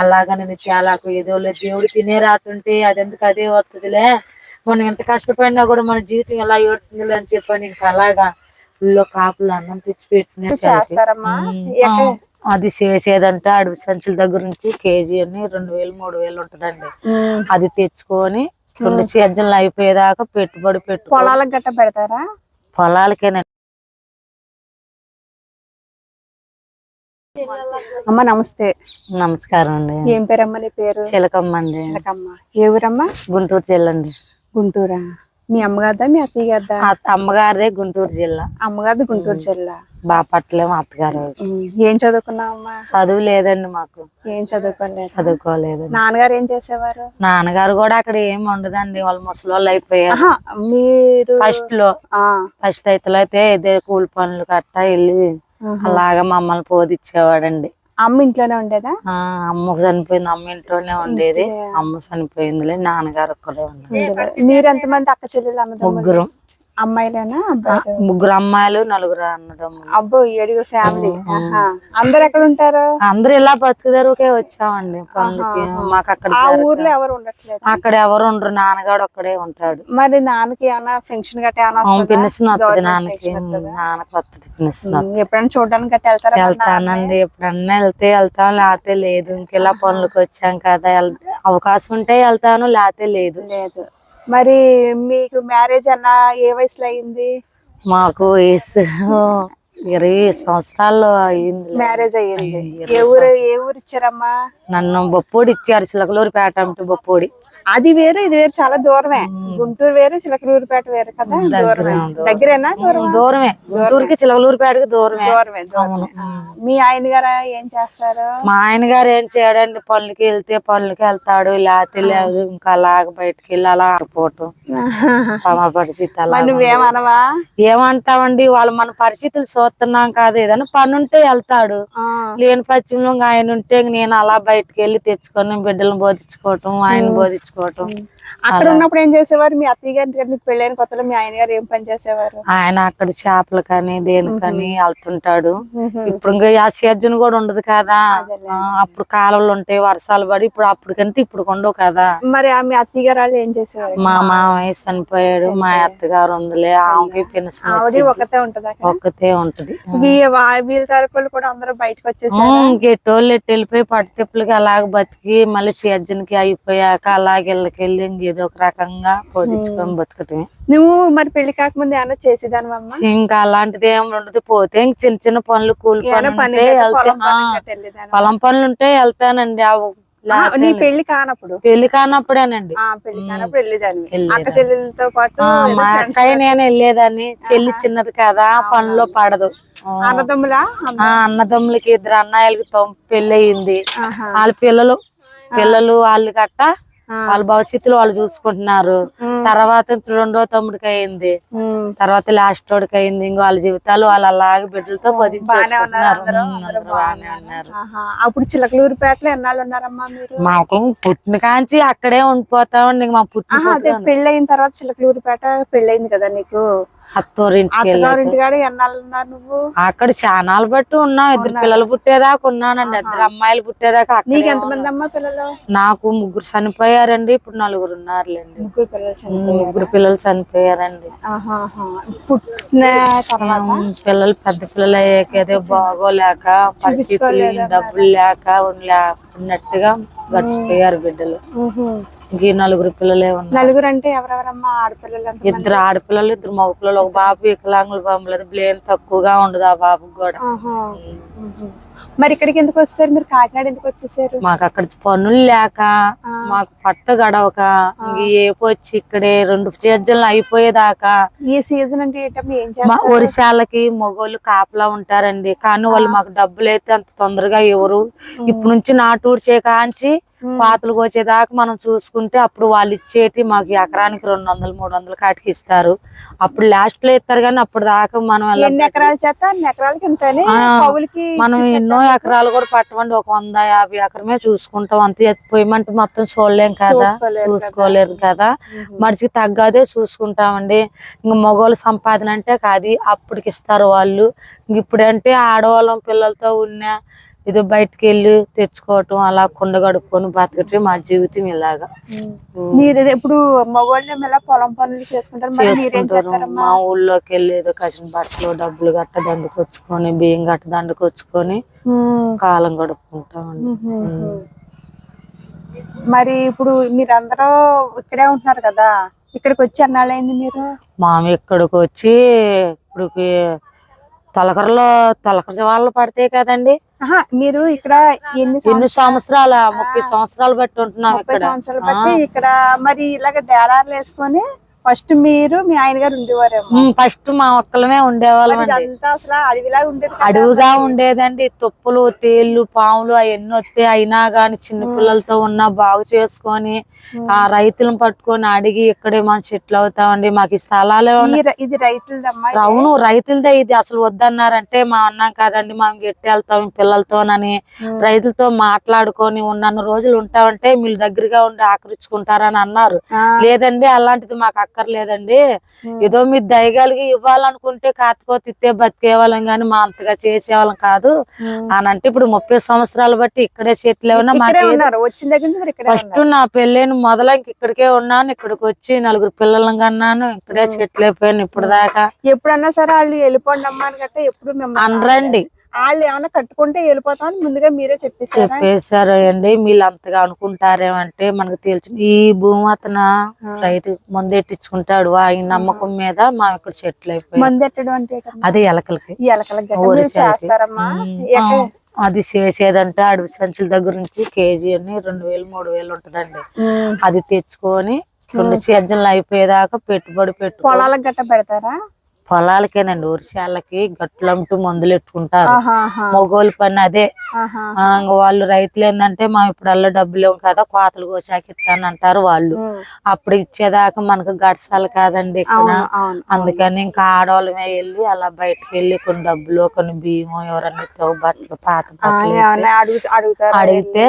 అలాగని నేను తేలాకు ఏదో లేదు. దేవుడు తినే రాతుంటే అది ఎందుకు అదే వస్తుందిలే మనం ఎంత కష్టపడినా కూడా మన జీవితం ఎలా ఏడుతుందిలే అని చెప్పని ఇంకా అలాగా ఊళ్ళో కాపులు అన్నం తెచ్చి పెట్టిన చేస్తారమ్మా? ఎక్కడ- అది చేసేదంటే అడవి సంచుల దగ్గర నుంచి కేజీ అని రెండు వేలు మూడు వేలు ఉంటదండి. అది తెచ్చుకొని రెండు సీజన్లు అయిపోయేదాకా పెట్టుబడి పెట్టు పొలాలకు గట్ట పెడతారా? పొలాలకేనండి. అమ్మ నమస్తే. నమస్కారం అండి. ఏం పేరమ్మ నీ పేరు? చిలకమ్మ అండి. చిలకమ్మ. ఏ ఊరమ్మా? గుంటూరు జిల్లా అండి. గుంటూరా? మీ అమ్మగారిదా మీ అత్తయ్య గారిదా అమ్మగారిదే గుంటూరు జిల్లా. అమ్మగారిది గుంటూరు జిల్లా. బాపట్లేము అత్తగారు ఉమ్. ఏం చదువుకున్నావమ్మా చదువు లేదండి మాకు. ఏం చదువుకోలేదు? చదువుకోలేదండి నాన్నగారు ఏం చేసేవారు? నాన్నగారు కూడా అక్కడ ఏం ఉండదండి. వాళ్ళు ముసలి వాళ్ళు అయిపోయారు మీరు ఫస్ట్లో. ఆ, ఫస్ట్ అయితే అయితే ఇదే కూలి పనులు కట్ట వెళ్ళి. అలాగా మమ్మల్ని పోదిచ్చేవాడండి. అమ్మ ఇంట్లోనే ఉండేదా? ఆ అమ్మకు చనిపోయింది అమ్మ ఇంట్లోనే ఉండేది. అమ్మ చనిపోయిందిలే నాన్నగారు ఒక్కడే ఉన్నారు. మీరు ఎంతమంది అక్క చెల్లెలు ముగ్గురు. అమ్మాయిలేనా ముగ్గురు అమ్మాయిలు నలుగురు అన్నదమ్ములు. అబ్బో ఏడుగురు ఫ్యామిలీ. అందరు ఎక్కడ ఉంటారు అందరు ఇలా బతుకుదరుకే వచ్చామండి పనులకి. మాకు అక్కడ ఊర్లో ఎవరు ఉండట్లేదు? అక్కడ ఎవరు ఉండరు. నాన్నగాడు ఒక్కడే ఉంటాడు. మరి నాన్నకి ఏమైనా ఫంక్షన్ గట్ట ఏమైనా అవును వస్తుందా? నాన్నకి? నాన్నకి వస్తుంది? పినిసిన ఉమ్, ఎప్పుడైనా చూడడానికి గట్ట వెళ్తారా వెళ్తానండి. ఎప్పుడన్నా వెళ్తే వెళ్తాను లేకపోతే లేదు. ఇంకెలా పనులకు వచ్చాం కదా అవకాశం ఉంటే వెళ్తాను లేకపోతే లేదు. లేదు. మరి మీకు మ్యారేజ్ అన్న ఏ వయసులో అయింది? మాకు వయసు ఇరవై సంవత్సరాల్లో అయింది మ్యారేజ్ అయ్యింది. ఏ ఊరు ఏ ఊరు ఇచ్చారమ్మా? నన్ను బొప్పొడి ఇచ్చారు చిలకలూరుపేట అంటే బొప్పొడి. అది వేరు ఇది వేరు చాలా దూరమే. గుంటూరు వేరు చిలకలూరుపేట వేరు కదా దూరమే. దగ్గరేనా దూరం దూరమే? గుంటూరుకి చిలకలూరుపేటకి దూరమే. దూరమే. మీ ఆయన గారు ఏం చేస్తారు? మా ఆయన గారు ఏం చేయడండి? పనులకి వెళ్తే పనులకి వెళ్తాడు లేకపోతే లేదు. ఇంకా అలాగ బయటకు వెళ్ళి అలా ఆరిపోవటం. మా పరిస్థితి అలా నువ్వేమనవా ఏమంటామండి వాళ్ళు మన పరిస్థితులు చూస్తున్నాం కాదు. ఏదైనా పని ఉంటే వెళ్తాడు. లేని పశ్చిమలో ఆయన ఉంటే నేను అలా బయటకు వెళ్ళి తెచ్చుకొని బిడ్డలను బోధించుకోవటం ఆయన బోధించుకోవటం cuatro. అక్కడ ఉన్నప్పుడు ఏం చేసేవారు? మీ అత్తయ్య గారి మీకు పెళ్ళైన కొత్తలో మీ ఆయన గారు ఏం పని చేసేవారు? ఆయన అక్కడ చేపలు కానీ దేనికని వెళ్తుంటాడు ఇప్పుడు ఇంకా ఆ సీజన్ కూడా ఉండదు కదా. అప్పుడు కాలువలు ఉంటాయి వర్షాలు పడి ఇప్పుడు అప్పటికంటే ఇప్పుడు ఉండవు కదా. మరి ఆ మీ అత్తయ్య గారు వాళ్ళు ఏం చేసేవారు? మా మామయ్య చనిపోయాడు మా అత్తగారు ఉందిలే ఆమెకి పెన్షన్ ఒకతే ఉంటదా ఒక్కతే ఉంటది. వీళ్ళ తరపులు కూడా అందరూ బయటకు వచ్చేసారు? ఇంకెట్టోళ్ళు ఎట్టు వెళ్ళిపోయి పట్టు తిప్పులకి అలాగ బతికి మళ్ళీ సీజన్కి అయిపోయాక అలాగే ఇళ్ళకెళ్ళి ఏదో ఒక రకంగా పోదించుకొని బతకటమే. నువ్వు మరి పెళ్ళి కాకముందు ఏమన్నా చేసేదానివమ్మా? ఇంకా అలాంటిది ఏమి ఉండదు. పోతే ఇంక చిన్న చిన్న పనులు కూలి పనులు ఉంటే వెళ్తే పొలం పనులు ఉంటే వెళ్తానండి. ఆ, నీ పెళ్ళి కానప్పుడు? పెళ్ళి కానప్పుడేనండి. ఆ పెళ్ళి కానప్పుడు వెళ్ళేదాన్ని. వెళ్ళేదాన్ని. అక్క చెల్లెలతో పాటు ఆ, మా అక్కయ్య నేను వెళ్ళేదాన్ని. చెల్లి చిన్నది కదా పనిలో పడదు. అన్నదమ్ములా? అన్నదమ్ములకి ఇద్దరు అన్నయ్యలకి తొం- పెళ్ళి అయింది. వాళ్ళ పిల్లలు పిల్లలు వాళ్ళు గట్ట. వాళ్ళ భవిష్యత్తులో వాళ్ళు చూసుకుంటున్నారు. తర్వాత రెండో తమ్ముడికి అయింది. తర్వాత లాస్ట్ వాడికి అయింది. ఇంకో వాళ్ళ జీవితాలు వాళ్ళు అలాగే బిడ్డలతో బాగానే ఉన్నారు. అప్పుడు చిలకలూరుపేటలో ఎన్నాళ్ళు ఉన్నారమ్మా మీరు? మాకు పుట్టిన కాంచి అక్కడే ఉండిపోతామండి. మా పుట్టిన పెళ్ళి అయిన తర్వాత చిలకలూరుపేట పెళ్ళి అయింది కదా నీకు? నువ్వు? అక్కడ చానాలు బట్టి ఉన్నాం. ఇద్దరు పిల్లలు పుట్టేదాకా ఉన్నానండి. ఇద్దరు అమ్మాయిలు పుట్టేదాకా నీకు ఎంతమంది అమ్మా పిల్లలు? నాకు ముగ్గురు చనిపోయారండి. ఇప్పుడు నలుగురు ఉన్నారులేండి. ముగ్గురు పిల్లలు. ముగ్గురు పిల్లలు చనిపోయారండి. పుట్టిన పిల్లలు పెద్ద పిల్లలు అయ్యాక ఏదో బాగోలేక పరిస్థితులు డబ్బులు లేక ఉన్నట్టుగా గడిచిపోయారు బిడ్డలు. ఇంక నలుగురు పిల్లలే ఉన్నారు. నలుగురు అంటే ఎవరెవరమ్మా ఆడపిల్లలు ఇద్దరు ఆడపిల్లలు ఇద్దరు మగ పిల్లలు ఒక బాబు వికలాంగుల పంపలేదు బ్లేన్ తక్కువగా ఉండదు ఆ బాబుకి కూడా. మరి ఇక్కడికి ఎందుకు వస్తారు? మీరు కాకినాడ ఎందుకు వచ్చేసారు? మాకు అక్కడ పనులు లేక మాకు పట్ట గడవక ఇంక ఏపు వచ్చి ఇక్కడే రెండు సీజన్లు అయిపోయేదాకా. ఈ సీజన్ అంటే ఏం మా ఒరిశాలకి మగోళ్ళు కాపలా ఉంటారండి. కానీ వాళ్ళు మాకు డబ్బులు అయితే అంత తొందరగా ఎవరు ఇప్పుడు నుంచి నాటూరు కాంచి పాతలు కోసేదాకా మనం చూసుకుంటే అప్పుడు వాళ్ళు ఇచ్చేటి మాకు ఎకరానికి రెండు వందలు మూడు వందలు కాటికి ఇస్తారు. అప్పుడు లాస్ట్లో ఇస్తారు కానీ అప్పుడు దాకా మనం ఎన్ని ఎకరాలు చేస్తా ఎకరాలకి మనం ఎన్నో ఎకరాలు కూడా పట్టమండి ఒక వంద యాభై ఎకరమే చూసుకుంటాం. అంతే పోయమంటే మొత్తం చూడలేం కదా. చూసుకోలేరు కదా. మనిషికి తగ్గదే చూసుకుంటామండి. ఇంక మగవాళ్ళ సంపాదన అంటే అది అప్పటికి ఇస్తారు వాళ్ళు. ఇంక ఇప్పుడంటే ఆడవాళ్ళం పిల్లలతో ఉన్న ఇది బయటకు వెళ్ళి తెచ్చుకోవటం అలా కుండ గడుపుకొని బతకటం మా జీవితం ఇలాగా. మీరు ఇప్పుడు మగవాళ్ళు పొలం పనులు చేసుకుంటారు మా ఊళ్ళోకి వెళ్ళి ఏదో కసిన బట్టలు డబ్బులు గట్ట దండుకొచ్చుకొని బియ్యం గట్ట దండుకొచ్చుకొని. కాలం గడుపుకుంటామండి. మరి ఇప్పుడు మీరందరూ ఇక్కడే ఉంటున్నారు కదా? ఇక్కడికి వచ్చి అన్నాళ్ళైంది మీరు? మామ ఇక్కడికి వచ్చి ఇప్పుడు తొలకరలో తొలకర వాళ్ళు పడతాయి కదండి. మీరు ఇక్కడ ఎన్ని ఎన్ని సంవత్సరాల? ముప్పై సంవత్సరాలు బట్టి ఉంటున్నాం ముప్పై ఇక్కడ. సంవత్సరాలు బట్టి ఇక్కడ మరి ఇలాగ డేలార్లు వేసుకొని ఫస్ట్ మీరు మీ ఆయన గారు ఉండేవారేమో. ఫస్ట్ మా ఒక్కలమే ఉండేవాళ్ళం మరి అండి. ఇదంతా అసలు అడవిలాగా ఉండేది కదా. అడవిగా ఉండేదండి. తుప్పలు తేళ్ళు పాములు అవన్నీ వస్తే అయినా గాని చిన్న పిల్లలతో ఉన్నా బాగు చేసుకొని ఆ రైతులను పట్టుకొని అడిగి ఇక్కడే మనం చెట్లు అవుతామండి. మాకు ఈ స్థలాలే ఇది రైతులదమ్మా. అవును రైతులదే ఇది. అసలు వద్దన్నారంటే మా అన్నాం కాదండి మనం గట్టి వెళ్తాం పిల్లలతోనని. రైతులతో మాట్లాడుకొని ఉన్నన్ని రోజులు ఉంటామంటే మీరు దగ్గరగా ఉండి ఆకరించుకుంటారని అన్నారు. లేదండి అలాంటిది మాకు అక్కర్లేదండి. ఏదో మీరు దయగలిగి ఇవ్వాలనుకుంటే కాకపోతే ఇస్తే బతికేవాళ్ళం కానీ మా అంతగా చేసేవాళ్ళం కాదు. అని అంటే ఇప్పుడు ముప్పై సంవత్సరాలు బట్టి ఇక్కడే చెట్లు ఏమన్నా ఫస్ట్ నా పెళ్ళైన మొదల ఇంక ఇక్కడికే ఉన్నాను. ఇక్కడికి వచ్చి నలుగురు పిల్లలను కన్నాను. ఇక్కడే చెట్లు అయిపోయాను ఇప్పుడు దాకా ఎప్పుడన్నా సరే వాళ్ళు వెళ్ళిపోండి అమ్మా అని గట్ట ఎప్పుడు అనరండి. వాళ్ళు ఏమైనా కట్టుకుంటే వెళ్ళిపోతామని ముందుగా మీరే చెప్పేసారా చెప్పేశారు అండి. వీళ్ళు అంతగా అనుకుంటారేమంటే మనకు తెలుసు ఈ భూమాతన రైతు ముందెట్టించుకుంటాడు ఆయన నమ్మకం మీద మా ఇక్కడ చెట్లు అయిపోయాయి మందు ఎట్టడం అంటే? అదే ఎలకలకి. ఈ ఎలకల గట్ట ఊరి మీరు శాలకి. చేస్తారమ్మా. ఉమ్, ఎక్కడ- ఆ, అది చేసేదంటే అడవి సంచుల దగ్గర నుంచి కేజీ అని రెండు వేలు మూడు వేలు ఉంటదండి. అది తెచ్చుకొని రెండు సీజన్లు అయిపోయేదాకా పెట్టుబడి పెట్టు. పొలాలకు గట్ట పెడతారా? పొలాలకేనండి ఊరిశాలకి గట్లంటూ మందులు ఎట్టుకుంటారు. మగోళ్ళ పని అదే. వాళ్ళు రైతులు ఏంటంటే మా ఇప్పుడు అల్ల డబ్బులు లేవు కదా కోతలు కోసాకి ఇస్తాను అంటారు వాళ్ళు. అప్పుడు ఇచ్చేదాకా మనకు గడసాలి కాదండి ఇక్కడ అందుకని ఇంకా ఆడవాళ్ళమే వెళ్ళి అలా బయటకు వెళ్ళి కొన్ని డబ్బులు కొన్ని బియ్యం ఎవరన్నా బట్టలు పాత బట్టలు అడిగితే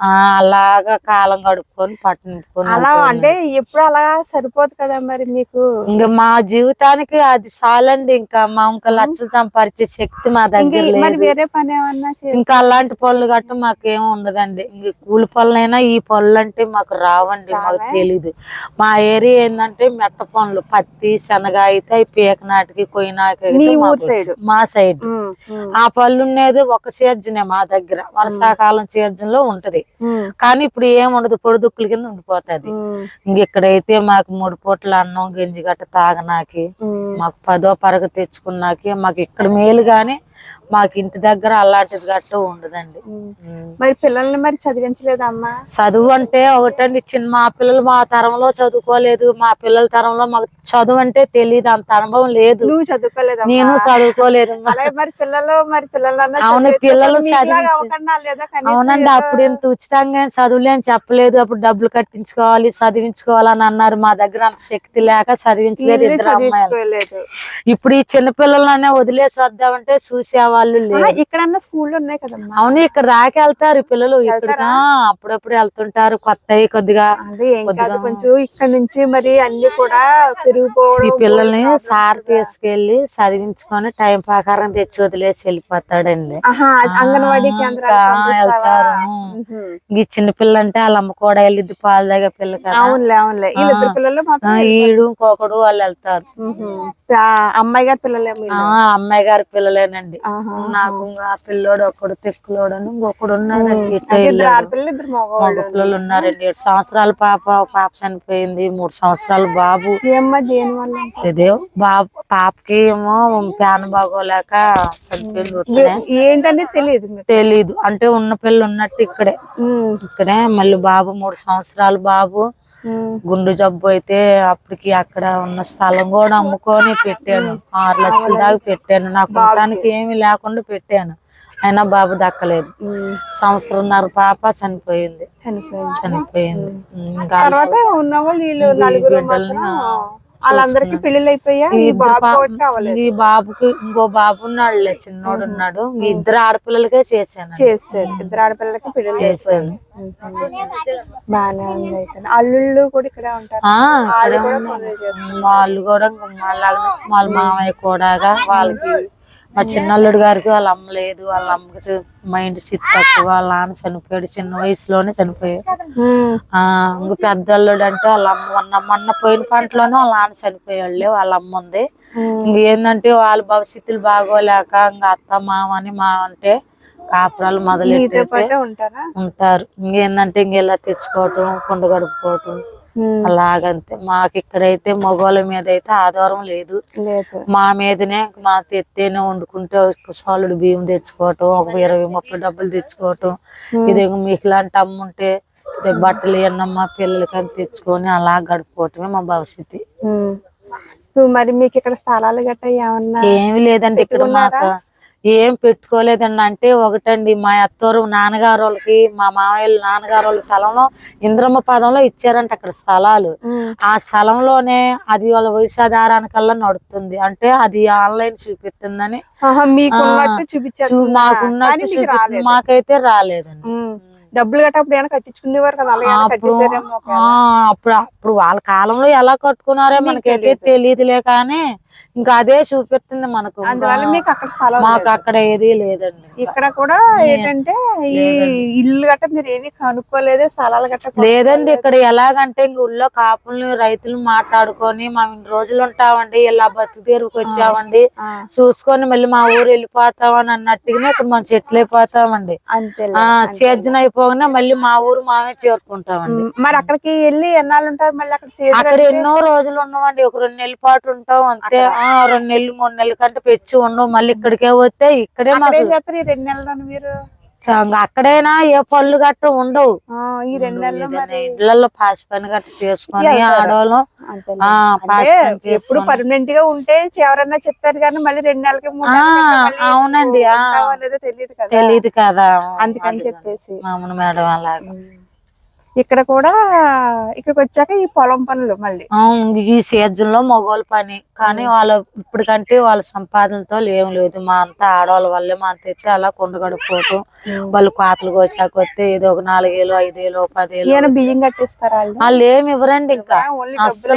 అలాగా కాలం గడుపుకొని పట్టు నింపుకొని అలా. అంటే ఎప్పుడు అలా సరిపోదు కదా మరి మీకు? ఇంకా మా జీవితానికి అది చాలండి. ఇంకా మా ఇంకా లక్షలు సంపాదించే శక్తి మా దగ్గర మరి వేరే పని ఏమన్నా ఇంకా అలాంటి పనులు గట్ట మాకేం ఉండదండి. ఇంక కూలి పనులైనా ఈ పనులు అంటే మాకు రావండి మాకు తెలీదు. మా ఏరియా ఏంటంటే మెట్ట పనులు. పత్తి శనగ అయితే అవి పీక నాటికి కొయ్య నాటికి మీ సైడ్? ఆ పళ్ళు ఉండేది ఒక సీజనే మా దగ్గర. వర్షాకాలం సీజన్లో ఉంటది. కానీ ఇప్పుడు ఏం ఉండదు పొడిదుక్కుల కింద ఉండిపోతది. ఇక్కడైతే మాకు మూడు పూట్ల అన్నం గంజి గట్ట తాగనాకి. మాకు పదో పరగ తెచ్చుకున్నాకి మాకు ఇక్కడ మేలు గాని మాకు ఇంటి దగ్గర అలాంటిది గట్ట ఉండదండి. మరి పిల్లల్ని మరి చదివించలేదమ్మా? చదువు అంటే ఒకటండి చిన్న మా పిల్లలు మా తరంలో చదువుకోలేదు. మా పిల్లల తరంలో మాకు చదువు అంటే తెలియదు అంత అనుభవం లేదు. నువ్వు చదువుకోలేదమ్మా. నేను చదువుకోలేదు మరి పిల్లలు మరి పిల్లలన్నా అవును, పిల్లలు అవునండి అప్పుడు ఇంత ఉచితంగా చదువులే అని చెప్పలేదు. అప్పుడు డబ్బులు కట్టించుకోవాలి చదివించుకోవాలని అన్నారు. మా దగ్గర అంత శక్తి లేక చదివించలేదు ఇద్దరు అమ్మాయిలు. ఇప్పుడు ఈ చిన్న పిల్లలనే వదిలేసి వద్దామంటే చూసేవాళ్ళు ఇక్కడన్నా స్కూళ్ళు ఉన్నాయి కదమ్మా. అవును ఇక్కడ దాకా వెళ్తారు పిల్లలు ఇక్కడ అప్పుడప్పుడు వెళ్తుంటారు కొత్తవి కొద్దిగా కాదు కొంచెం ఇక్కడ నుంచి మరి అన్ని కూడా పెరిగిపోవడం ఈ పిల్లల్ని సార్ తీసుకెళ్ళి చదివించుకొని టైం ప్రకారం తెచ్చి వదిలేసి వెళ్ళిపోతాడండి. అంగన్వాడీ కేంద్రాలు వెళ్తారు. ఈ చిన్న పిల్ల అంటే వాళ్ళ అమ్మ కూడా వెళ్ళిద్ది పాలు దగ్గర పిల్ల అవునులే అవునులే. వీళ్ళిద్దరు పిల్లలు ఈడు ఇంకొకడు వాళ్ళు వెళ్తారు. అమ్మాయి గారి పిల్లలేమో ఆ అమ్మాయి గారి పిల్లలేనండి. నాకు ఆ పిల్లోడు ఒకడు తెక్కులోడు అని ఇంకొకడు ఉన్నాడండి. మగ పిల్లలు ఉన్నారండి. ఏడు సంవత్సరాల పాప పాప చనిపోయింది మూడు సంవత్సరాల బాబు. ఇదే బాబు పాపకి ఏమో ప్యాన్ బాగోలేక చనిపోయింది. ఏంటనేది తెలియదు తెలీదు. అంటే ఉన్న పిల్ల ఉన్నట్టు ఇక్కడే. ఇక్కడే మళ్ళీ బాబు మూడు సంవత్సరాల బాబు. గుండు జబ్బు అయితే అప్పటికి అక్కడ ఉన్న స్థలం కూడా అమ్ముకొని పెట్టాను. ఆరు లక్షల దాకా పెట్టాను. నాకు ఉండటానికి ఏమీ లేకుండా పెట్టాను. అయినా బాబు దక్కలేదు. సంవత్సరంన్నర పాప చనిపోయింది. చనిపోయింది. చనిపోయింది. ఇంకా వాళ్ళందరికీ పెళ్ళిళ్ళు అయిపోయా ఈ బాబు ఈ బాబుకి ఇంకో బాబు ఉన్నాడులే చిన్నోడు ఉన్నాడు ఇద్దరు ఆడపిల్లలకే చేశాను. చేశారు. ఇద్దరు ఆడపిల్లలకి పెళ్ళిళ్ళు చేశాను. బాగానే ఉంది అయితే. అల్లుళ్ళు కూడా ఇక్కడే ఉంటారు. వాళ్ళు కూడా వాళ్ళ మామయ్య కూడా వాళ్ళకి మా చిన్నల్లుడు గారికి వాళ్ళ అమ్మ లేదు వాళ్ళ అమ్మకి మైండ్ చిత్త తక్కువ వాళ్ళ నాన్న చనిపోయాడు చిన్న వయసులోనే చనిపోయాడు. ఇంక పెద్దల్లుడు అంటే వాళ్ళ అమ్మ మొన్న మొన్న పోయిన పంటలోనే వాళ్ళ నాన్న చనిపోయాడు వాళ్ళ అమ్మ ఉంది. ఉమ్. ఇంకేందంటే వాళ్ళ భవిష్యత్తులు బాగోలేక ఇంకా అత్త మామ అని మా అంటే కాపురాలు మొదలెట్టి ఉంటారా? ఇంకేందంటే ఇంక ఇలా తెచ్చుకోవటం కుండ గడుపుకోవటం అలాగంతే. మాకు ఇక్కడైతే మగవాళ్ళ మీద అయితే ఆధారం లేదు. లేదు. మా మీదనే మా తెత్తేనే వండుకుంటే ఒక సాలుడు బియ్యం తెచ్చుకోవటం ఒక ఇరవై ముప్పై డబ్బులు తెచ్చుకోవటం. ఇది మీకు ఇలాంటి అమ్మ ఉంటే బట్టలు ఎన్నమ్మా పిల్లలకి అని తెచ్చుకొని అలా గడుపుకోవటమే మా భవిష్యత్తు. మరి మీకు ఇక్కడ స్థలాలు గట్రా ఏమన్నా ఏమి లేదండి ఇక్కడ మాకు ఏం పెట్టుకోలేదండి అంటే ఒకటండి మా అత్తోరు నాన్నగారు వాళ్ళకి మా మామయ్య నాన్నగారు వాళ్ళ స్థలంలో ఇంద్రమ్మ పదంలో ఇచ్చారంట అక్కడ స్థలాలు. ఆ స్థలంలోనే అది వాళ్ళ వయసాధారానికల్లా నడుస్తుంది అంటే అది ఆన్లైన్ చూపిస్తుందని. మీకున్నట్టు చూపించారు చూ- మాకున్నట్టు కానీ మీకు చూపిస్తుంది రాలేదు. మాకైతే రాలేదండి. డబ్బులు అప్పుడు కట్టించుకునేవారు కదా అప్పుడు అప్పుడు వాళ్ళ కాలంలో ఎలా కట్టుకున్నారో మనకైతే తెలియదులే కానీ ఇంకా అదే చూపిస్తుంది మనకు అందువల్ల మీకు అక్కడ స్థలం మాకు అక్కడ ఏది లేదండి. ఇక్కడ కూడా ఏంటంటే ఈ ఇల్లు గట్రా మీరు ఏమీ కనుక్కోలేదు స్థలాలు కొనుక్కో- లేదండి ఇక్కడ ఎలాగంటే ఇంక ఊళ్ళో కాపులు రైతులు మాట్లాడుకొని మా ఇన్ని రోజులు ఉంటామండి ఇలా బతుకు తెరువుకి వచ్చామండి చూసుకొని మళ్ళీ మా ఊరు వెళ్ళిపోతామని అన్నట్టుగానే ఇక్కడ మనం చెట్లు అయిపోతామండి. సీజన్ అయిపోగానే మళ్ళీ మా ఊరు మామే చేరుకుంటామండి. మరి అక్కడికి వెళ్ళి ఎన్నాళ్ళు ఉంటారు? మళ్ళీ అక్కడ ఎన్నో రోజులు ఉన్నామండి ఒక రెండు నెలల పాటు ఉంటాం అంతే. రెండు నెలలు మూడు నెలల కంటే పెంచి ఉండవు మళ్ళీ ఇక్కడికే వస్తే ఇక్కడే మాకు చేస్తారు ఈ రెండు నెలలను మీరు? అక్కడైనా ఏ పళ్ళు గట్ట ఉండవు. ఈ రెండు నెలలు ఇళ్ళలో పాసి పని గట్ట చేసుకొని ఆడవాళ్ళం. ఎప్పుడు పర్మనెంట్గా ఉంటే ఎవరన్నా చెప్తారు కానీ మళ్ళీ రెండు నెలలకి అవునండి. తెలియదు కదా. తెలియదు కదా. అందుకని చెప్పేసి. అవును మేడం అలాగా. ఇక్కడ కూడా ఇక్కడికి వచ్చాక ఈ పొలం పనులు మళ్ళీ. ఈ సీజన్లో మగవాళ్ళ పని. కానీ వాళ్ళ ఇప్పటికంటే వాళ్ళ సంపాదనతో ఏం లేదు. మా అంతా ఆడవాళ్ళ వల్లే మా అంత ఎత్తే అలా కొండ గడుపుకోవటం. వాళ్ళు కోతలు కోసాక వస్తే ఏదో ఒక నాలుగేళ్ళు ఐదేళ్ళు పదేళ్ళు బియ్యం కట్టిస్తారా వాళ్ళు ఏమి ఇవ్వరండి ఇంకా. అసలు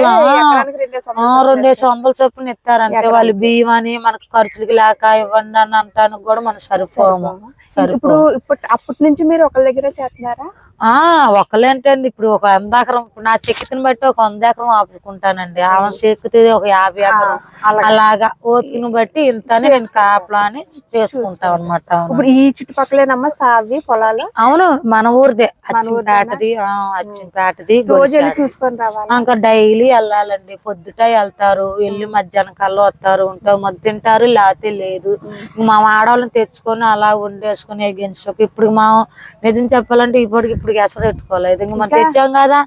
రెండేసి వందల చొప్పున ఇస్తారు. అంతే వాళ్ళు బియ్యం అని మనకు ఖర్చులకి లేక ఇవ్వండి అని అంటానికి కూడా మనం సరిపోము. సరిపో ఇప్పుడు ఇప్పుడు అప్పటి నుంచి మీరు ఒకళ్ళ దగ్గర చేస్తున్నారా? ఆ ఒకళ్ళేంటండి ఇప్పుడు ఒక వంద ఎకరం ఇప్పుడు నా చెక్కుని బట్టి ఒక వంద ఎకరం ఆపుకుంటానండి. ఆమె చెక్కుతుంది ఒక యాభై ఎకరం. అలాగా. ఓపికను బట్టి ఇంతనే నేను కాపలా అని చేసుకుంటాం. అనమాట ఇప్పుడు ఈ చుట్టుపక్కలేనమ్మా అవి పొలాలు? అవును మన ఊరిదే అచ్చింపేటది అచ్చింపేటది చూసుకొని రావాలి. ఇంకా డైలీ వెళ్ళాలండి పొద్దుట వెళ్తారు వెళ్ళి మధ్యాహ్నం కల్లా వస్తారు ఉంటారు మధ్య తింటారు లేకపోతే లేదు. మా ఆడవాళ్ళని తెచ్చుకొని అలా వండేసుకొని ఎగించుకు ఇప్పుడు మా నిజం చెప్పాలంటే ఇప్పటికి ఇప్పుడు ఎసరు పెట్టుకోలేదు ఇంక మనం తెచ్చాం కదా.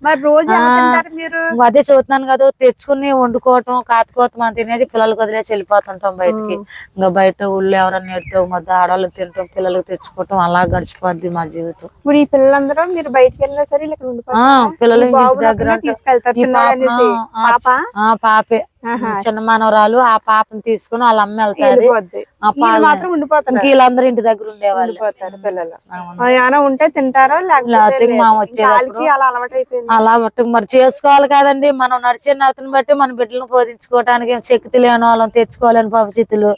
అదే చూస్తున్నాను కదా తెచ్చుకుని వండుకోవటం కాతుకోవటం మనం తినేసి పిల్లలకి వదిలేసి వెళ్ళిపోతుంటాం బయటికి. ఇంకా బయట ఊళ్ళో ఎవరన్నా ఎడితే మధ్య ఆడవాళ్ళకి తింటాం పిల్లలకి తెచ్చుకోవటం అలా గడిచిపోద్ది మా జీవితం. ఇప్పుడు ఈ పిల్లలందరూ మీరు బయటికి వెళ్ళినా సరే పిల్లలు దగ్గర పాప- చిన్న మనవరాలు ఆ పాపని తీసుకుని వాళ్ళ అమ్మ వీళ్ళు ఇంక వీళ్ళందరూ ఇంటి దగ్గర ఉండేవాళ్ళు. పిల్లలు. ఉంటే తింటారో లేకపోతే. వచ్చేటప్పుడు గాలికి అలా మరి చేసుకోవాలి కదండి. మనం నడిచే నడతని బట్టి మన బిడ్డలను పోషించుకోవడానికి శక్తి లేని వాళ్ళని తెచ్చుకోవాలని భవిష్యత్తులు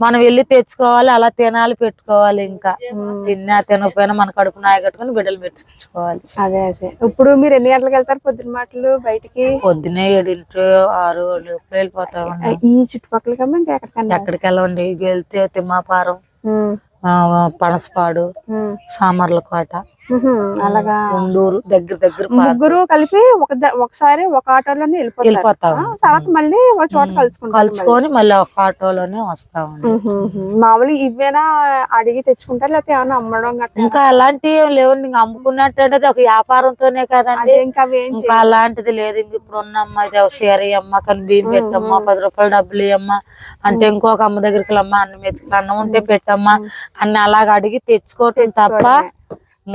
మనం వెళ్ళి తెచ్చుకోవాలి అలా తినాలి పెట్టుకోవాలి ఇంకా. తిన్నా తినకపోయినా మన కడుపు నాయ కట్టుకుని బిడ్డలు పెట్టించుకోవాలి అదే అదే. ఇప్పుడు మీరు ఎన్ని గంటలకు వెళ్తారు పొద్దున మాటలు బయటికి? పొద్దునే ఏడింటి ఆరు లోపల వెళ్ళిపోతామండి ఈ చుట్టుపక్కల ఎక్కడికి వెళ్ళండి వెళ్తే తిమ్మాపారం పనసపాడు ఉమ్, సామర్లకోట. ఉహుం, అలాగా. ఉండూరు దగ్గర దగ్గర ముగ్గురు కలిపి ఒక ఒకసారి ఒక ఆటోలోనే వెళ్ళిపోతారు. తర్వాత మళ్ళీ ఒక చోట కలుసుకుంటారు కలుసుకొని మళ్ళీ ఒక ఆటోలోనే ఉహుం. మామూలుగా ఇవేనా అడిగి తెచ్చుకుంటారు లేకపోతే ఏమైనా అమ్మడం ఇంకా అలాంటివి ఏం లేవండి. ఇంకా అమ్ముకున్నట్టు అంటే ఒక వ్యాపారంతోనే కదండి. ఇంకా అలాంటిది లేదు. ఇంక ఇప్పుడు ఉన్న అమ్మ ఇది షేర్ అమ్మ కానీ బియ్యం పెట్టమ్మా పది రూపాయలు డబ్బులు ఇవ్వమ్మా అంటే ఇంకొక అమ్మ దగ్గరికి వెళ్ళమ్మా అన్నం అన్నం ఉంటే పెట్టమ్మా అన్ని అలాగ అడిగి తెచ్చుకోవటం తప్ప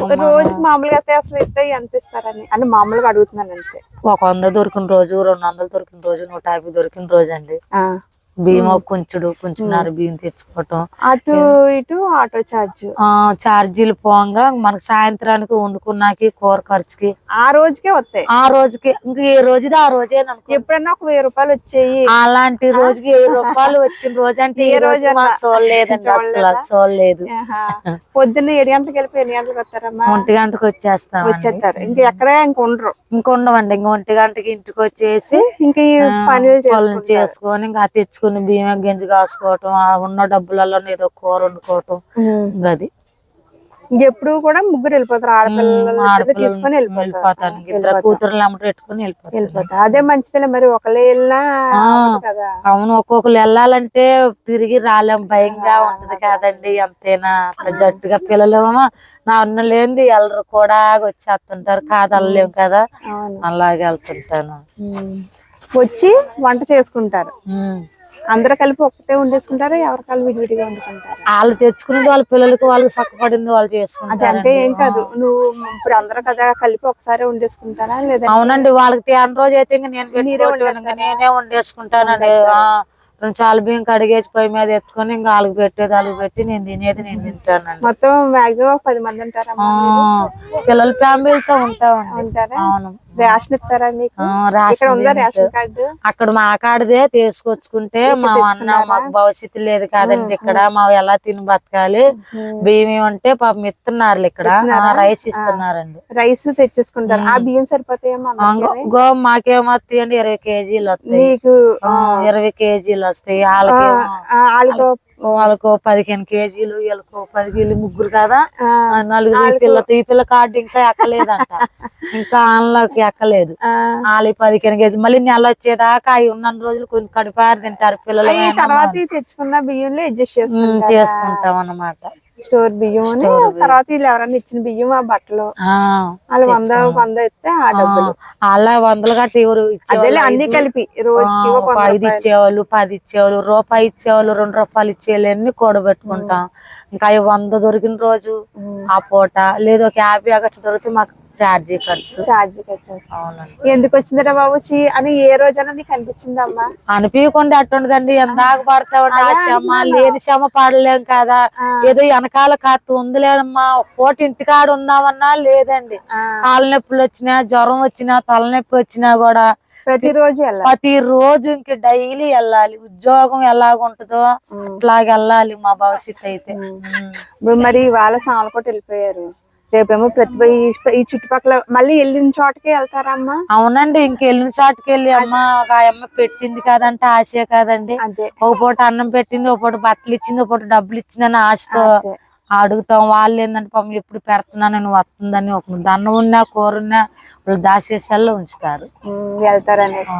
రోజుకి మామూలుగా అయితే అసలు ఇస్తే ఎంత ఇస్తారని? అంటే మామూలుగా అడుగుతున్నాను అంతే. ఒక వంద దొరికిన రోజు రెండు వందలు దొరికిన రోజు నూట యాభై దొరికిన రోజు అండి. బియ్యం ఒక కుంచుడు కుంచున్నారు బియ్యం తెచ్చుకోవటం. అటు ఇటు ఆటో ఛార్జ్. ఆ ఛార్జీలు పోగా మనకు సాయంత్రానికి వండుకున్నాకి కూర ఖర్చుకి. ఆ రోజుకే వస్తాయి. ఆ రోజుకి ఇంక ఏ రోజుది ఆ రోజే ఎప్పుడన్నా ఒక వెయ్యి రూపాయలు వచ్చేయి. అలాంటి రోజుకి ఏ రూపాయలు వచ్చిన రోజు అంటే ఈ రోజు చూడలేదండి అసలు చూడలేదు. పొద్దున్న ఏడు గంటలకు వెళ్ళిపోయి ఎన్ని గంటలకు వస్తారమ్మా? ఒంటి గంటకు వచ్చేస్తాం వచ్చేస్తారు. ఇంక ఎక్కడ ఇంక ఉండరు. ఇంక ఉండమండి ఇంక ఒంటి గంటకి ఇంటికి వచ్చేసి ఇంక పనులు చేసుకొని ఇంకా తెచ్చుకుని బియ్యం గింజ కాసుకోవటం ఆ ఉన్న డబ్బులలో ఏదో కూర వండుకోవటం అది. ఎప్పుడు కూడా ముగ్గురు వెళ్ళిపోతారు ఆడపిల్లలు తీసుకొని వెళ్ళిపోతాను ఇద్దరు కూతురు అమ్మట పెట్టుకుని వెళ్ళిపోతాను వెళ్ళిపోతారు. అదే మంచిదిలే మరి ఒకళ్ళే వెళ్ళినా కదా. అవును ఒక్కొక్కరు వెళ్ళాలంటే తిరిగి రాలేం భయంగా ఉంటది కదండి అంతేనా అట్లా జట్టుగా పిల్లలు నా అన్న లేనిది వెళ్ళరు కూడా వచ్చేస్తుంటారు కాదు వెళ్ళలేం కదా. అలాగే వెళ్తుంటాను. వచ్చి వంట చేసుకుంటారు. అందరూ కలిపి ఒక్కటే వండేసుకుంటారా? ఎవరి కలిపి విడివిడిగా వండుకుంటారు? వాళ్ళు తెచ్చుకునేది వాళ్ళ పిల్లలకి వాళ్ళకి సక్కపడింది వాళ్ళు అది చేసుకుంటారు అంటే ఏం కాదు నువ్వు ఇప్పుడు అందరూ కదా కలిపి ఒకసారి వండేసుకుంటారా లేదా? అవునండి వాళ్ళకి తేని రోజు అయితే ఇంక నేను పెట్టుకోవట్లేదు నేనే వండేసుకుంటానండి. రెండు చాలు బియ్యం కడిగేసి పొయ్యి మీద ఎత్తుకొని ఇంకా వాళ్ళకి పెట్టేది వాళ్ళకి పెట్టి నేను తినేది నేను తింటానండి. మొత్తం మాక్సిమం పది మంది ఉంటారమ్మా ఆ, పిల్లల ఫ్యామిలీతో ఉంటామండి. ఉంటారా? అవును. రేషన్ ఇస్తారా మీకు? Ration card? అక్కడ మా కాడదే తీసుకొచ్చుకుంటే మా అన్న మాకు భవిష్యత్తు లేదు కాదండి ఇక్కడ. మా ఎలా తిని బతకాలి? బియ్యం ఏమంటే పాపం ఇస్తున్నారు ఇక్కడ. రైస్ ఇస్తున్నారండి. రైస్ తెచ్చేసుకుంటారు. ఆ బియ్యం? గో మాకేమొస్తాయండి ఇరవై కేజీలు వస్తాయి. ఇరవై కేజీలు వస్తాయి. వాళ్ళకు వాళ్ళకు పదిహేను కేజీలు వీళ్ళకు పది కేజీలు ముగ్గురు కదా? నలుగురు ఈ పిల్ల ఈ పిల్ల కార్డు ఇంకా ఎక్కలేదంట. ఇంకా ఆన్లోకి ఎక్కలేదు. వాళ్ళు పదిహేను కేజీ మళ్ళీ నెల వచ్చేదాకా అవి ఉన్న రోజులు కొంచెం కడిపారు తింటారు పిల్లలు తర్వాత తెచ్చుకున్న బియ్యంలో అడ్జస్ట్ ఉమ్, చేసుకుంటారు? చేసుకుంటాం అన్నమాట. స్టోర్ బియ్యం. అని తర్వాత వీళ్ళు ఎవరైనా ఇచ్చిన బియ్యం ఆ బట్టలు. వాళ్ళు వంద వంద ఇస్తే ఆ డబ్బులు. అలా వందలు గట్టి ఎవరు అదేలే అన్ని కలిపి. రోజుకి ఒక ఐదు ఇచ్చేవాళ్ళు పది ఇచ్చేవాళ్ళు రూపాయి ఇచ్చేవాళ్ళు రెండు రూపాయలు ఇచ్చేవాళ్ళు అన్ని కూడబెట్టుకుంటాం. ఇంకా అవి వంద దొరికిన రోజు ఆ పూట. లేదు ఒక యాభై అగట్టు దొరికితే మాకు ఛార్జీ ఖర్చు ఛార్జీ ఖర్చు అవునండి. ఎందుకు వచ్చిందిరా బాబు? చీ అని ఏ రోజైనా నీకు అనిపించిందమ్మా? అనిపించకుండా అట్టుండదండి. ఎందాక పడతామండి. ఆ శ్రమ లేని శ్రమ పడలేం కదా. ఏదో వెనకాల కాస్త ఉందిలేదమ్మా ఒక పూట ఇంటికాడ ఉందామన్నా లేదండి. కాళ్ళ నొప్పులు వచ్చినా జ్వరం వచ్చినా తలనొప్పి వచ్చినా కూడా ప్రతిరోజు ప్రతి రోజు ఇంక డైలీ వెళ్ళాలి. ఉద్యోగం ఎలాగుంటుందో అట్లాగే వెళ్ళాలి మా భవిష్యత్తు అయితే. మరి వాళ్ళ సామలకోట వెళ్ళిపోయారు. రేపేమో ప్రతిభ ఈ- చుట్టుపక్కల మళ్ళీ వెళ్ళిన చోటకే వెళ్తారమ్మా. అవునండి ఇంకెళ్ళిన చాటుకి వెళ్ళి అమ్మ ఒక అమ్మ పెట్టింది కాదంటే ఆశే కాదండి. ఒక పూట అన్నం పెట్టింది ఒక పూట బట్టలు ఇచ్చింది ఒక పూట డబ్బులు ఇచ్చిందని ఆశతో ఆశే. అడుగుతాం. వాళ్ళు ఏంటంటే పాపం ఎప్పుడు పెడుతున్నాను నువ్వు వస్తుందని ఒక అన్నం ఉన్నా కూర ఉన్నా వాళ్ళు దాసేసల్లో ఉంచుతారు. ఉమ్, వెళ్తారనేసి.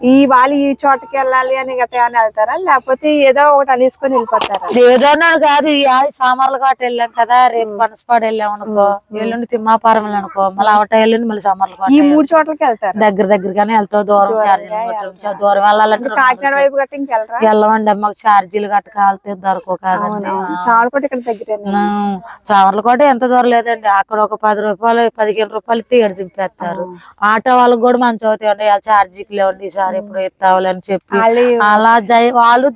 ఈ వాళ్ళు ఈ చోటకి వెళ్ళాలి అని గట్రా అని వెళ్తారా? లేకపోతే ఏదో ఒకటి అనేసుకొని వెళ్ళిపోతారా? ఏదోనా కాదు సామర్ల కాట వెళ్ళాం కదా రేపు పనసపాడు వెళ్ళాం అనుకో ఎల్లుండి తిమ్మాపురం అనుకో మళ్ళీ అవట వెళ్ళండి మళ్ళీ సామర్ల కాట ఈ మూడు చోట్లకి వెళ్తారు? దగ్గర దగ్గరగానే వెళ్తావు దూరం ఛార్జీలు దూరం వెళ్ళాలంటే కాకినాడ వైపు గట్ట ఇంకెళ్ళరా? వెళ్ళమండి మాకు ఛార్జీలు గట్ట కాలితే దొరకవు కాదండి. సామలకోట ఇక్కడ దగ్గరేనే? చావర్ల కూడా ఎంత దూరం లేదండి. అక్కడ ఒక పది రూపాయలు పదిహేను రూపాయలు ఏడు దింపేస్తారు. ఆటో వాళ్ళకి కూడా మంచి అవుతాయండి వాళ్ళ ఛార్జీకి లేవండి ఇప్పుడు ఇస్తావులే అని చెప్పి అలా వాళ్ళు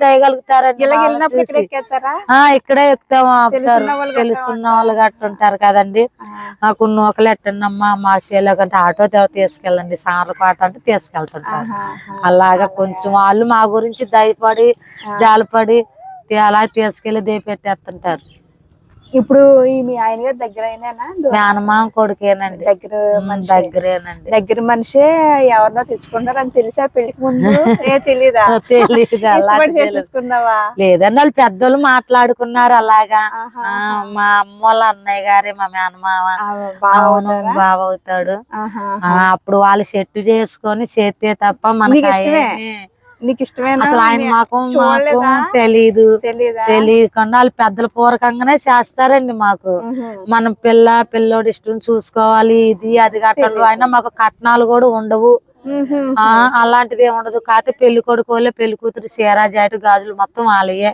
వెళ్ళినప్పుడు ఇక్కడ ఎక్కుతాం ఆపుతారు తెలుసున్న వాళ్ళు గట్ట ఉంటారు? కదండి. నాకు నూకలు ఎట్టండి అమ్మా మా చేలో కంటే ఆటో తీసుకెళ్ళండి సార్లపాట అంటే తీసుకెళ్తుంటారు. అలాగా కొంచెం వాళ్ళు మా గురించి దయపడి జాలిపడి అలా తీసుకెళ్ళి దయ పెట్టేస్తుంటారు ఇప్పుడు ఈ మీ ఆయన గారి దగ్గర అయినా మేనమామ కొడుకేనండి. దగ్గర ఉమ్, దగ్గరేనండి. దగ్గర మనిషే ఎవరినో తెచ్చుకుంటారని తెలిసా? పెళ్ళికి ముందు? ఏ తెలీదా? చేసేసుకున్నావా? లేదండి వాళ్ళు పెద్దోళ్ళు మాట్లాడుకున్నారు అలాగా. ఆ, మా అమ్మ వాళ్ళ అన్నయ్య గారే మా మేనమామ. అవును బావ అవుతాడు. అప్పుడు వాళ్ళు సెట్ చేసుకొని చేస్తే తప్ప మనకి నీకు ఇష్టమేనా అసలు ఆయన మాకు మాకు? తెలీదు. తెలియకుండా వాళ్ళు పెద్దల పూర్వకంగానే చేస్తారండి మాకు. మనం పిల్ల పిల్లోడి ఇష్టం చూసుకోవాలి ఇది అది కట్టండు. అయినా మాకు కట్నాలు కూడా ఉండవు. అలాంటిది ఉండదు. కాకపోతే పెళ్ళి కొడుకు వాళ్ళే పెళ్ళి కూతురు చీర జాటు గాజులు మొత్తం వాళ్ళయే.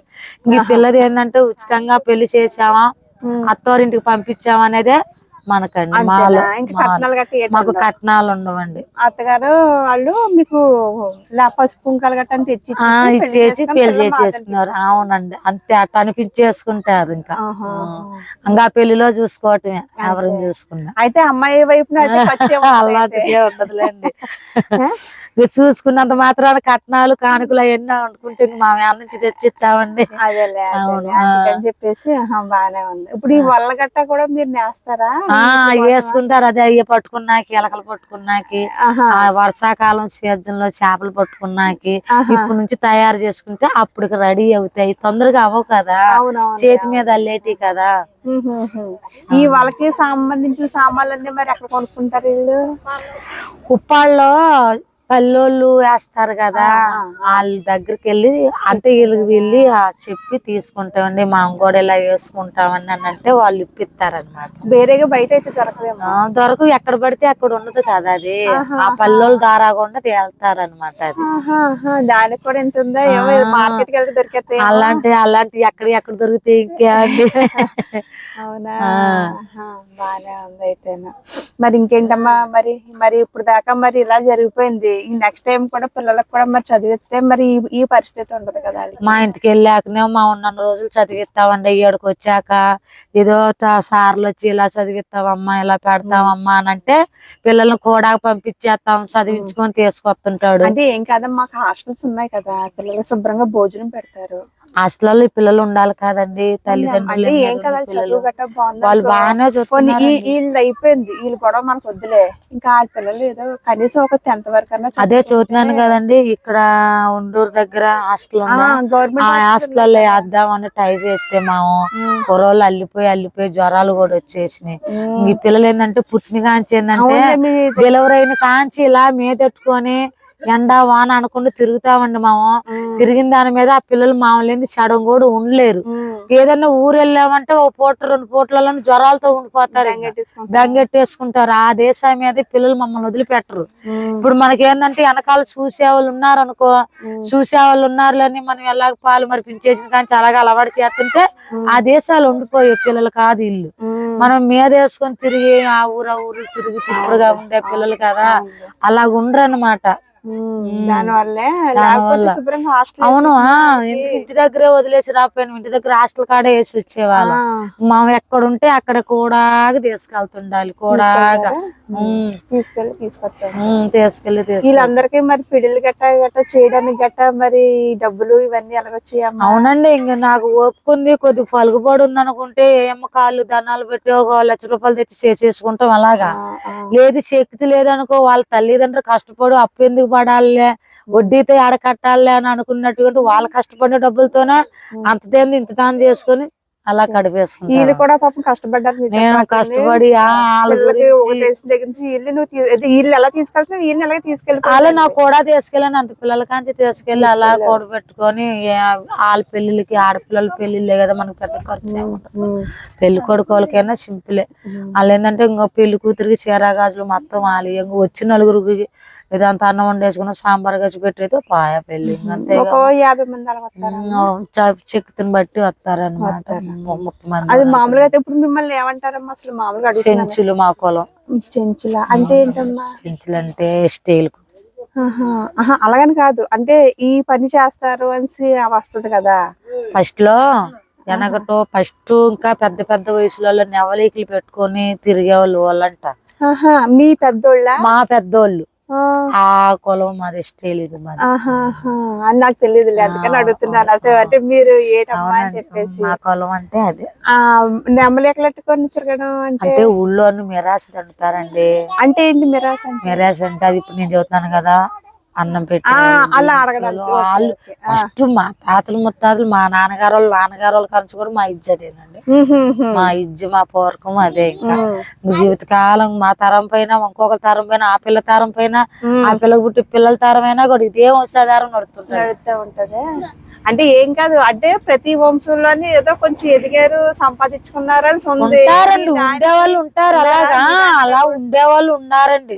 ఇంక పిల్లది ఏంటంటే ఉచితంగా పెళ్ళి చేసామా ఉమ్. అత్తవారింటికి అనేదే మనకండి మాలో మాకు? కట్నాలు ఉండవండి. అత్తగారు వాళ్ళు మీకు పసుపు కుంకాలు గట్ట తెచ్చి ఇచ్చేసి పెళ్ళి చేసేసుకున్నారు అవునండి. అంతే అట్ట అనిపించేసుకుంటారు ఇంకా. ఇంకా పెళ్ళిలో చూసుకోవటమే ఎవరిని చూసుకున్నా. అయితే అమ్మాయి అయితే. అలాంటిదే ఉండదులేండి. చూసుకున్నంత మాత్రాన కట్నాలు కానుకలు అవన్నీ అనుకుంటే మా మేన నుంచి తెచ్చిస్తామండి. అదేలే చెప్పేసి బానే ఉంది. ఇప్పుడు ఈ వల్ల గట్ట కూడా మీరు నేస్తారా? వేసుకుంటారు. అదే అయ్యి పట్టుకున్నాకి ఎలకలు పట్టుకున్నాకి వర్షాకాలం సీజన్లో చేపలు పట్టుకున్నాకి ఆహా. ఇప్పుడు నుంచి తయారు చేసుకుంటే అప్పుడు రెడీ అవుతాయి. తొందరగా అవ్వవు కదా. చేతి మీద అల్లేటి కదా. ఈ వాళ్ళకి సంబంధించిన సామాన్లన్నీ మరి ఎక్కడ కొనుక్కుంటారు వీళ్ళు? కుప్పాళ్ళలో పల్లెళ్ళు వేస్తారు కదా వాళ్ళ దగ్గరికి వెళ్ళి అంటే వీళ్ళకి వెళ్ళి చెప్పి తీసుకుంటామండి. మేము కూడా ఇలా వేసుకుంటామని అని అంటే వాళ్ళు ఇప్పిస్తారనమాట వేరేగా బయట అయితే దొరకలేము దొరకు ఎక్కడ పడితే అక్కడ ఉండదు కదా అది. ఆ పల్లెలు దారాకుండా తేల్తారనమాట అది. దానికి కూడా ఎంత ఉందా? ఏమో మార్కెట్కి వెళ్తే దొరికేస్తాయి అలాంటి అలాంటి ఎక్కడ ఎక్కడ దొరుకుతాయి ఇంకా అవునా? బానే ఉంది అయితేనా. మరి ఇంకేంటమ్మా? మరి మరి ఇప్పుడు దాకా మరి ఇలా జరిగిపోయింది. ఈ నెక్స్ట్ టైం కూడా పిల్లలకు కూడా మరి చదివిస్తే మరి ఈ- పరిస్థితి ఉండదు కదా. మా ఇంటికి వెళ్ళాకనే మా ఉన్న రోజులు చదివిస్తామండి. ఏడుకు వచ్చాక ఏదో సార్లు వచ్చి ఇలా చదివిస్తావమ్మా ఇలా పెడతావమ్మా అని అంటే పిల్లల్ని కూడా పంపించేస్తాం చదివించుకొని తీసుకొస్తుంటాడు. అంటే ఏం కాదమ్మా హాస్టల్స్ ఉన్నాయి కదా పిల్లలు శుభ్రంగా భోజనం పెడతారు. హాస్టల్లో పిల్లలు ఉండాలి కదండి తల్లిదండ్రులు ఏం కదా చదువు బాగుంది వాళ్ళు. బాగానే ఈ- వీళ్ళు అయిపోయింది వీళ్ళు గొడవ మనకు వద్దులే. ఇంకా ఆ పిల్లలు ఏదో కనీసం ఒక టెన్త్ వరకు అదే చూస్తున్నాను కదండి ఇక్కడ ఉండూరు దగ్గర హాస్టల్ ఆ హాస్టల్లో వేద్దామని ట్రై చేస్తే మాము కుర్రోళ్ళు అల్లిపోయి అల్లిపోయి జ్వరాలు కూడా వచ్చేసినాయి. ఈ పిల్లలు ఏంటంటే పుట్టిన కాంచి ఏంటంటే డెలివరీ అయిన కాంచి ఇలా మీదెట్టుకొని ఎండ వాన అనుకుంటూ తిరుగుతామండి మాము. తిరిగిన దాని మీద ఆ పిల్లలు మామూలు సడన్ కూడా ఉండలేరు ఏదన్నా ఊరు వెళ్ళామంటే ఒక పూట రెండు పూటలలో జ్వరాలతో ఉండిపోతారు. బెంగెట్టేసుకుంటారు. ఆ దేశం మీద పిల్లలు మమ్మల్ని వదిలిపెట్టరు. ఇప్పుడు మనకి ఏంటంటే వెనకాల చూసే వాళ్ళు ఉన్నారు అనుకో చూసే వాళ్ళు ఉన్నారులని మనం ఎలాగ పాలు మరిపించేసిన కానీ అలాగే అలవాటు చేస్తుంటే ఆ దేశాలు ఉండిపోయే పిల్లలు కాదు ఇల్లు. మనం మీద వేసుకొని తిరిగి ఆ ఊరు ఆ ఊరు తిరిగి తిప్పుడుగా ఉండే పిల్లలు కదా. అలాగ ఉండరు అనమాట దాని వల్లే లేకపోతే శుభ్రంగా హాస్టల్ అవును ఎందుకు ఇంటి దగ్గరే వదిలేసి రాపోయాను ఇంటి దగ్గర హాస్టల్ కాడే వేసి వచ్చేవాళ్ళం. మనం ఎక్కడ ఉంటే అక్కడ కూడా తీసుకెళ్తుండాలి కూడాగా. తీసుకెళ్ళి తీసుకొస్తాం ఉమ్, తీసుకెళ్ళి వీళ్ళందరికీ మరి పిడిలు గట్ట గట్ట చేయడానికి గట్ట మరి డబ్బులు ఇవన్నీ ఎలాగొచ్చాయమ్మా? అవునండి ఇంక నాకు ఓపుకుంది కొద్దిగా పలుకుబడి ఉంది అనుకుంటే ఏమో కాళ్ళు దండాలు పెట్టి ఒక లక్ష రూపాయలు తెచ్చి చేసేసుకుంటాం అలాగా. లేదు శక్తి లేదనుకో వాళ్ళ తల్లిదండ్రులు కష్టపడు అప్పు ఎందుకు పడాలిలే వడ్డీతో ఆడ కట్టాలి అని అనుకున్నట్టుగా వాళ్ళు కష్టపడిన డబ్బులతోనే అంత తేంది ఇంత దాని చేసుకొని అలా వీళ్ళు కడిపేసుకుంటారు. కూడా పాపం కష్టపడ్డారు నేను. కష్టపడి వాళ్ళ ఎలా తీసుకెళ్తున్నావు? వీళ్ళని తీసుకెళ్ళి వాళ్ళు నాకు కూడా తీసుకెళ్ళాను అంత పిల్లల కాంచి తీసుకెళ్ళి అలా కూడా పెట్టుకొని వాళ్ళ పెళ్ళిళ్ళకి ఆడపిల్లల పెళ్ళిళ్ళే కదా మనకు పెద్ద ఖర్చు ఏముండదు పెళ్ళి కొడుకు వాళ్ళకైనా సింపులే. వాళ్ళు ఏంటంటే ఇంకో పెళ్ళి కూతురికి చీర గాజులు మొత్తం వాళ్ళు వచ్చి నలుగురికి ఇదంతా అన్నం వండేసుకుని సాంబార్ గచ్చి పెట్టేది పాయ పెళ్ళి అంతే చెక్కుని బట్టి వస్తారనమాట అది మామూలుగా అయితే ఇప్పుడు మిమ్మల్ని ఏమంటారమ్మా? అసలు మామూలుగా చెంచులు మా కులం. చెంచుల? అంటే ఏంటమ్మా? చెంచులు అంటే స్టీల్ అలాగని కాదు. అంటే ఈ పని చేస్తారు అని వస్తుంది కదా. ఫస్ట్లో వెనకటో ఫస్ట్ ఇంకా పెద్ద పెద్ద వయసులో నెవలీకులు పెట్టుకొని తిరిగేవాళ్ళు వాళ్ళంట. మీ పెద్దోళ్ళ? మా పెద్దోళ్ళు. ఆ, ఆ కులం మాది. ఆహా, ఆహా. అని నాకు తెలియదు అందుకని అడుగుతున్నాను. అదే అంటే మీరు ఏటమ్మా అని చెప్పేసి. మా కులం అంటే అదే. ఆ నెమ్మలేకలెట్టుకొని తిరగడం అంటే? అంటే ఊళ్ళో మిరాసి తింటారండి అంటే ఏంటి మిరాస్ అంటే? మిరాసి అంటే అది ఇప్పుడు నేను చదువుతాను కదా. అన్నం పెట్టి అలా అడగడానికి వాళ్ళు ఫస్ట్ మా తాతలు ముత్తాతలు మా నాన్నగారు వాళ్ళు నాన్నగారు వాళ్ళ కంచి కూడా మా ఇజ్జతేనండి. మా ఇజ్జ మా పూర్వకం అదే ఇంకా. జీవితకాలం మా తరం పైన ఇంకొక తరం పైన ఆ పిల్ల తరం పైన ఆ పిల్ల పుట్టి పిల్లల తరం అయినా కూడా ఇదే వంశాధారం నడుతుంటారు ఉంటది. అంటే ఏం కాదు అంటే ప్రతి వంశంలోని ఏదో కొంచెం ఎదిగారు సంపాదించుకున్నారని ఉంటారండి ఉండేవాళ్ళు ఉంటారు అలాగా? అలా ఉండేవాళ్ళు ఉన్నారండి.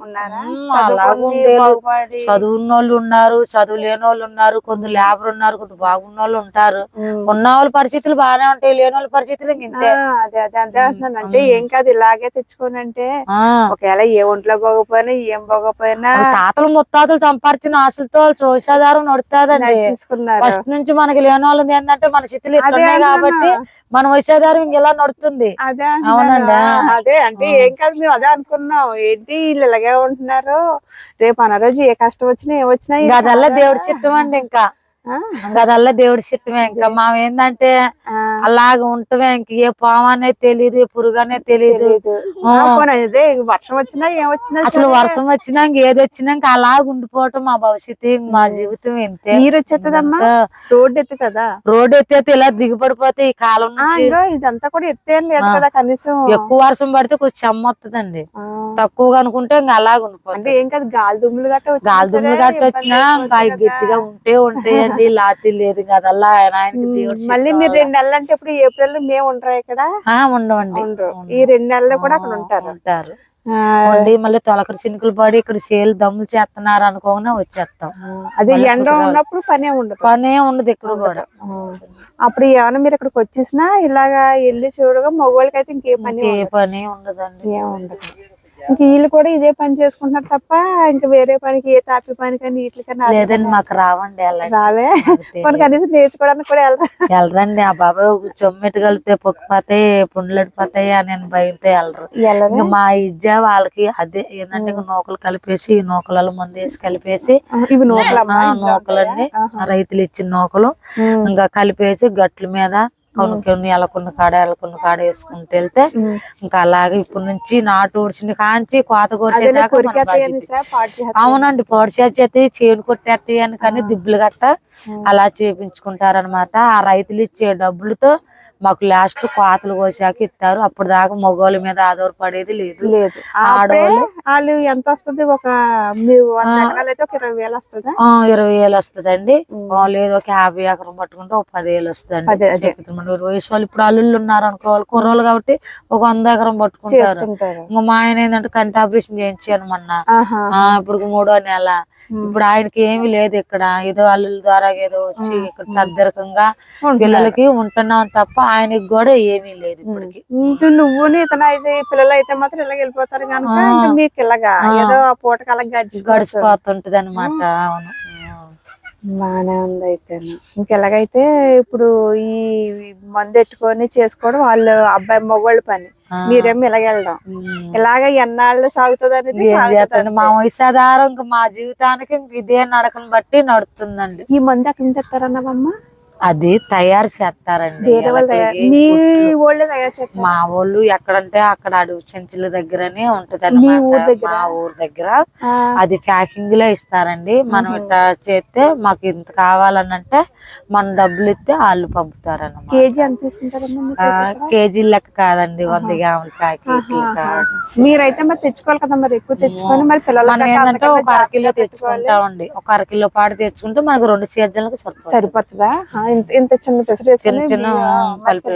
చదువున్న వాళ్ళు ఉన్నారు చదువు లేని వాళ్ళు ఉన్నారు కొందరు లేబర్ ఉన్నారు కొందరు బాగున్న వాళ్ళు ఉంటారు. ఉన్న వాళ్ళ పరిస్థితులు బాగానే ఉంటాయి లేని వాళ్ళ పరిస్థితులు ఇంతే. అదే అదే అదే అంటున్నాను అంటే ఏం కాదు ఇలాగే తెచ్చుకోని అంటే ఆ, ఒకవేళ ఏ ఒంట్లో బాగోపోయినా ఏం బాగోపోయినా తాతలు ముత్తాతలు సంపాదించిన ఆశలతో చూసేదారు తీసుకున్నారు ఫస్ట్ నుంచి మనకి లేని వాళ్ళది ఏంటంటే మన స్థితిలో ఇట్లున్నాయి. కాబట్టి మనం ఇంక ఇలా నడుతుంది అదే అవునండి. అదే అంటే ఏం కాదు మేము అదే అనుకున్నాం ఏంటి వీళ్ళు ఇలాగే ఉంటున్నారు రేపు అన్న రోజు ఏ కష్టం వచ్చినా ఏం వచ్చినా అదల్లా దేవుడి చిట్టం అండి? ఇంకా అదల్లా దేవుడి చిట్టమే ఇంకా మా ఏంటంటే అలాగ ఉంటమే ఇంక ఏ పాము అనేది తెలియదు ఏ పురుగు అనేది తెలియదు వర్షం వచ్చినా ఏం వచ్చినా అసలు వర్షం వచ్చినా ఇంక ఏది వచ్చినా ఇంకా అలాగ ఉండిపోవటం మా భవిష్యత్తు మా జీవితం ఇంతే. నీరు వచ్చేస్తుందమ్మా రోడ్డు ఎత్తు కదా రోడ్డు ఎత్తేస్తే ఇలా దిగబడిపోతే ఈ కాలం ఇదంతా కూడా ఎత్తేం లేదు. కదా కనీసం. ఎక్కువ వర్షం పడితే కొంచెం చెమ్మ వస్తుందండి తక్కువగా అనుకుంటే ఇంకా అలాగ ఉండిపోతుంది. ఏం కాదు గాలి దుమ్ములు గట్ట వచ్చినా గాలి దుమ్ములు గట్ట వచ్చినా ఇంకా గట్టిగా. ఉంటే ఉంటాయండి లాతి లేదు ఆయనకి ఉమ్, మళ్ళీ మీరు రెండు నెలలు అంటే ఇప్పుడు ఏప్రిల్ మేము ఉండరా ఇక్కడ? ఆ, ఉండవండి. ఈ రెండు నెలలు కూడా అక్కడ ఉంటారు. ఉంటారు. ఉండి మళ్ళీ తొలకరి చినుకులు పడి ఇక్కడ చేలు దమ్ములు చేస్తున్నారు అనుకోగానే వచ్చేస్తాం. అదే ఎండ. ఉన్నప్పుడు పనే ఉండదు. పనే ఉండదు ఇక్కడ కూడా. అప్పుడు ఏమైనా మీరు ఇక్కడికి వచ్చేసినా ఇలాగా వెళ్ళి చూడగా మగవాళ్ళకి అయితే ఇంకే పని ఏ పని ఉండదండి. ఉండదు. ఇంక వీళ్ళు కూడా ఇదే పని చేసుకుంటున్నారు తప్ప ఇంకా వేరే పనికి ఏ తాపి పని కానీ వీటి కానీ లేదండి మాకు రావండి రావే. కొన్ని కనీసం నేర్చుకోవడానికి కూడా వెళ్ళరా. వెళ్ళరండి ఆ బాబాయ్ చొమ్మెట్టు కలితే పొక్కిపోతాయి పుండ్లడిపోతాయి అని భయంతో వెళ్ళరు. ఇంకా మా ఇజ్జ వాళ్ళకి అదే ఏంటంటే ఇంకా నూకలు కలిపేసి ఈ నూకలలో మందేసి కలిపేసి ఇవి ఆ, నూకలండి రైతులు ఇచ్చిన నూకలు. ఇంకా కలిపేసి గట్ల మీద కొన్ని కొన్ని ఎలకొన్న కాడ ఎలకొన్న కాడ వేసుకుంటూ వెళ్తే ఉమ్. ఇంకా అలాగే ఇప్పటి నుంచి నాటు ఊడ్చిన కాంచి కోత. అవునండి పొడి చేతి చేను కొట్టేస్తాయి అని కానీ దిబ్బలు గట్ట అలా చేపించుకుంటారనమాట ఆ రైతులు ఇచ్చే డబ్బులతో మాకు లాస్ట్ కోతలు కోసాక ఇస్తారు అప్పుడు దాకా మగవాళ్ళ మీద ఆధారపడేది లేదు. లేదు. ఆడవాళ్ళు వాళ్ళు ఎంత వస్తుంది? ఒక మీరు వంద ఎకరాలు అయితే ఒక ఇరవై వేలు వస్తుందా? ఇరవై వేలు వస్తుందండి. లేదు ఒక యాభై ఎకరం పట్టుకుంటే ఒక పదివేలు వస్తుందండి. చేతికి వయసు వాళ్ళు ఇప్పుడు అల్లుళ్ళు ఉన్నారు అనుకోవాలి కుర్రోళ్ళు కాబట్టి ఒక వంద ఎకరం పట్టుకుంటారు. ఇంకా మా ఆయన ఏంటంటే కంటి ఆపరేషన్ చేయించాను మొన్న ఇప్పుడు మూడో నెల. ఇప్పుడు ఆయనకి ఏమి లేదు ఇక్కడ. ఏదో అల్లుల ద్వారా ఏదో వచ్చి ఇక్కడ ఉంటున్నారు. పిల్లలకి ఉంటున్నాం తప్ప ఆయనకి కూడా ఏమీ లేదు ఇప్పటికి. నువ్వు ఇతను అయితే పిల్లలు అయితే మాత్రం ఇలా వెళ్ళిపోతారు కనుక మీకు ఇలాగా. ఏదో ఆ పూటకి అలా గడిచి గడిచిపోతుంటది అనమాట అవును. బానే ఉంది అయితే ఇంకెలాగైతే ఇప్పుడు ఈ మందు ఎట్టుకొని చేసుకోవడం వాళ్ళు అబ్బాయి మగవాళ్ళ పని. మీరేమో ఇలాగ వెళ్ళడం. ఉమ్. ఇలాగ ఎన్నాళ్ళు సాగుతుంది అనేది మా వయసు ఆధారం ఇంకా మా జీవితానికి ఇంక ఇదే నడకను బట్టి నడుతుందండి ఈ మందు అక్కడ నుంచి తెస్తారన్నావమ్మా? అది తయారు చేస్తారండి. మా వాళ్ళు ఎక్కడంటే అక్కడ అడుగు చెంచుల దగ్గరనే ఉంటది మీ ఊరు దగ్గర? మా ఊరు దగ్గర. ఆ, అది ప్యాకింగ్లో ఇస్తారండి. మనం ఇట్లా చేస్తే మాకు ఇంత కావాలని అంటే మనం డబ్బులు ఇస్తే వాళ్ళు పంపుతారన్నమాట. కేజీ ఎంత? కేజీ లెక్క కాదండి వంద గ్రాముల ప్యాకెట్లు కాదు. మీరైతే మరి తెచ్చుకోవాలి కదా మరి ఎక్కువ తెచ్చుకొని మరి పిల్లలు ఏంటంటే ఒక అరకిలో తెచ్చుకుంటామండి. ఒక అరకిలో పాటు తెచ్చుకుంటే మనకు రెండు సీజన్లకు సరిపోతుంది. ఇంత చిన్న చిన్న చిన్న కలిపి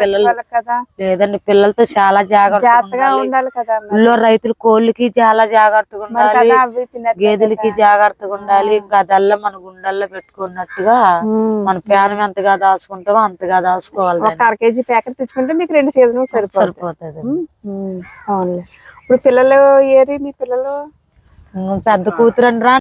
పిల్లలు కదా. లేదండి పిల్లలతో చాలా జాగ్రత్తగా ఉండాలి. కదా. ఊళ్ళో రైతులు కోళ్ళకి చాలా జాగ్రత్తగా ఉండాలి. గేదెలకి. జాగ్రత్తగా ఉండాలి. ఇంకా అదల్లా మన గుండెల్లో పెట్టుకున్నట్టుగా. మన ప్యానం ఎంతగా దాచుకుంటామో అంతగా దాచుకోవాలి ఒక అర కేజీ ప్యాకెట్ తెచ్చుకుంటే మీకు రెండు సీజన్ సరిపోతుంది అవునులే. ఇప్పుడు పిల్లలు ఏరి మీ పిల్లలు? పెద్ద కూతురు రా